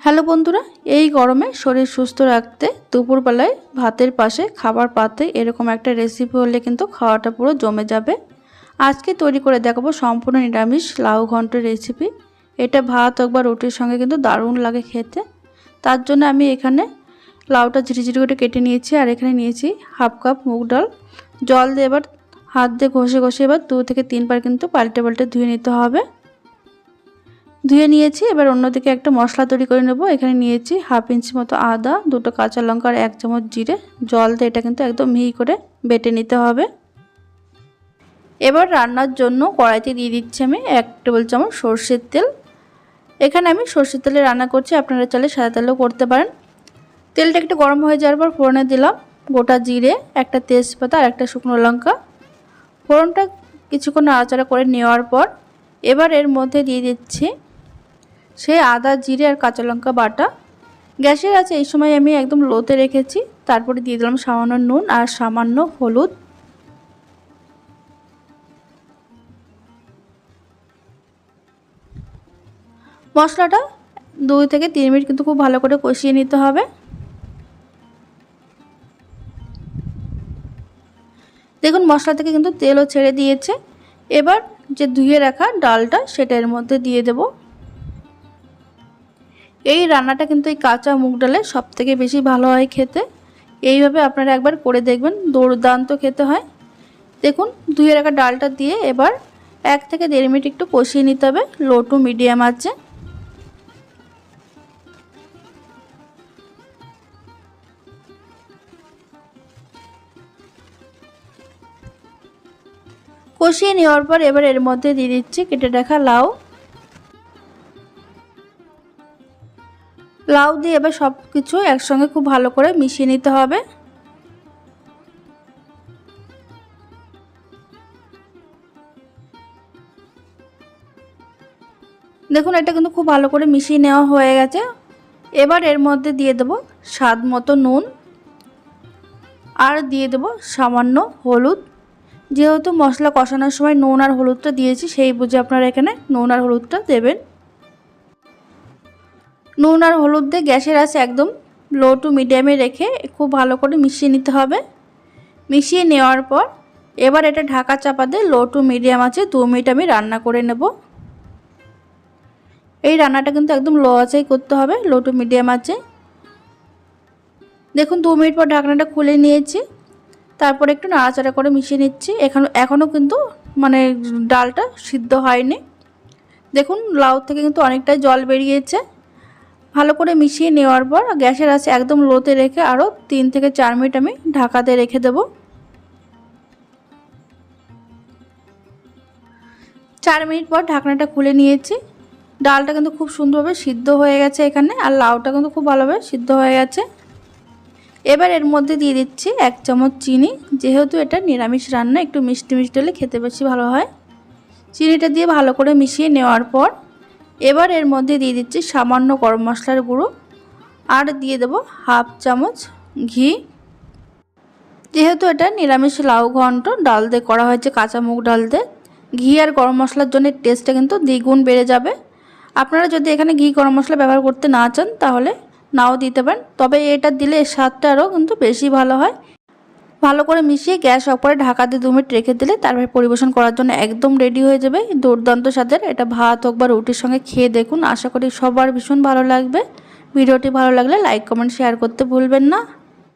Hello বন্ধুরা, এই গরমে শরীর সুস্থ রাখতে দুপুরবেলায় ভাতের পাশে খাবার পাতে এরকম একটা রেসিপি হলে কিন্তু খাওয়াটা পুরো জমে যাবে। আজকে তৈরি করে দেখাবো সম্পূর্ণ নিরামিষ লাউ ঘন্টের রেসিপি এটা ভাত হোক বা রুটির সঙ্গে কিন্তু দারুণ লাগে খেতে। তার জন্য আমি এখানে লাউটা ঝিরিঝিরি করে কেটে নিয়েছি আর এখানে নিয়েছি হাফ কাপ মুগ ডাল। জল দিয়ে এবার হাত দিয়ে ঘষে ঘষে এবার দু থেকে তিনবার কিন্তু পাল্টে পাল্টে ধুয়ে নিতে হবে। ধুয়ে নিয়েছি, এবার অন্যদিকে একটা মশলা তৈরি করে নেব। এখানে নিয়েছি হাফ ইঞ্চি মতো আদা, দুটো কাঁচা লঙ্কা আর এক চামচ জিরে। জল দিয়ে এটা কিন্তু একদম মিহি করে বেটে নিতে হবে। এবার রান্নার জন্য কড়াইতে দিয়ে দিচ্ছি আমি এক টেবিল চামচ সর্ষের তেল। এখানে আমি সর্ষের তেলে রান্না করছি, আপনারা চাইলে সাদা তেলেও করতে পারেন। তেলটা একটু গরম হয়ে যাওয়ার পর ফোড়নে দিলাম গোটা জিরে, একটা তেজপাতা আর একটা শুকনো লঙ্কা। ফোড়নটা কিছুক্ষণ নাড়াচাড়া করে নেওয়ার পর এবার এর মধ্যে দিয়ে দিচ্ছি সেই আদা, জিরে আর কাঁচা লঙ্কা বাটা। গ্যাসের আছে এই সময় আমি একদম লোতে রেখেছি। তারপরে দিয়ে দিলাম সামান্য নুন আর সামান্য হলুদ। মশলাটা দুই থেকে তিন মিনিট কিন্তু খুব ভালো করে কষিয়ে নিতে হবে। দেখুন, মশলা থেকে কিন্তু তেলও ছেড়ে দিয়েছে। এবার যে ধুয়ে রাখা ডালটা, সেটা এর মধ্যে দিয়ে দেব। এই রান্নাটা কিন্তু এই কাঁচা মুগ ডালে সব থেকে বেশি ভালো হয় খেতে। এইভাবে আপনারা একবার করে দেখবেন, দুর্দান্ত খেতে হয়। দেখুন, ধুয়ে রাখা ডালটা দিয়ে এবার এক থেকে দেড় মিনিট একটু কষিয়ে নিতে হবে, লো টু মিডিয়াম আছে কষিয়ে নেওয়ার পর এবার এর মধ্যে দিয়ে দিচ্ছি কেটে রাখা লাউ। লাউ দিয়ে এবার সব কিছু একসঙ্গে খুব ভালো করে মিশিয়ে নিতে হবে। দেখুন, এটা কিন্তু খুব ভালো করে মিশিয়ে নেওয়া হয়ে গেছে। এবার এর মধ্যে দিয়ে দেব স্বাদ মতো নুন আর দিয়ে দেব সামান্য হলুদ। যেহেতু মশলা কষানোর সময় নুন আর হলুদটা দিয়েছি, সেই বুঝে আপনারা এখানে নুন আর হলুদটা দেবেন। নুন আর হলুদ দিয়ে গ্যাসের আছে একদম লো টু মিডিয়ামে রেখে খুব ভালো করে মিশিয়ে নিতে হবে। মিশিয়ে নেওয়ার পর এবার এটা ঢাকা চাপা দিয়ে লো টু মিডিয়াম আছে দু মিনিট আমি রান্না করে নেব। এই রান্নাটা কিন্তু একদম লো আছেই করতে হবে লো টু মিডিয়াম আছে দেখুন, দু মিনিট পর ঢাকনাটা খুলে নিয়েছি, তারপরে একটু নাড়াচাড়া করে মিশিয়ে নিচ্ছি। এখন এখনও কিন্তু মানে ডালটা সিদ্ধ হয়নি। দেখুন, লাউ থেকে কিন্তু অনেকটাই জল বেরিয়েছে। ভালো করে মিশিয়ে নেওয়ার পর গ্যাসের আছে একদম লোতে রেখে আরও তিন থেকে চার মিনিট আমি ঢাকাতে রেখে দেব। চার মিনিট পর ঢাকনাটা খুলে নিয়েছি। ডালটা কিন্তু খুব সুন্দরভাবে সিদ্ধ হয়ে গেছে এখানে আর লাউটা কিন্তু খুব ভালোভাবে সিদ্ধ হয়ে গেছে। এবার এর মধ্যে দিয়ে দিচ্ছি এক চামচ চিনি, যেহেতু এটা নিরামিষ রান্না, একটু মিষ্টি মিষ্টি হলে খেতে বেশি ভালো হয়। চিনিটা দিয়ে ভালো করে মিশিয়ে নেওয়ার পর এবার এর মধ্যে দিয়ে দিচ্ছি সামান্য গরম মশলার গুঁড়ো আর দিয়ে দেব হাফ চামচ ঘি। যেহেতু এটা নিরামিষ লাউ ঘন্ট, ডাল দিয়ে করা হয়েছে কাঁচা মুগ ডাল দিয়ে, ঘি আর গরম মশলার জন্য টেস্টটা কিন্তু দ্বিগুণ বেড়ে যাবে। আপনারা যদি এখানে ঘি গরম মশলা ব্যবহার করতে না চান, তাহলে নাও দিতে পারেন। তবে এটা দিলে স্বাদটা আরও কিন্তু বেশি ভালো হয়। ভালো করে মিশিয়ে গ্যাস অফ করে ঢাকা দিয়ে দু মিনিট রেখে দিলে তারপরে পরিবেশন করার জন্য একদম রেডি হয়ে যাবে। দুর্দান্ত স্বাদের। এটা ভাত হোক বা রুটির সঙ্গে খেয়ে দেখুন। আশা করি সবার ভীষণ ভালো লাগবে। ভিডিওটি ভালো লাগলে লাইক কমেন্ট শেয়ার করতে ভুলবেন না।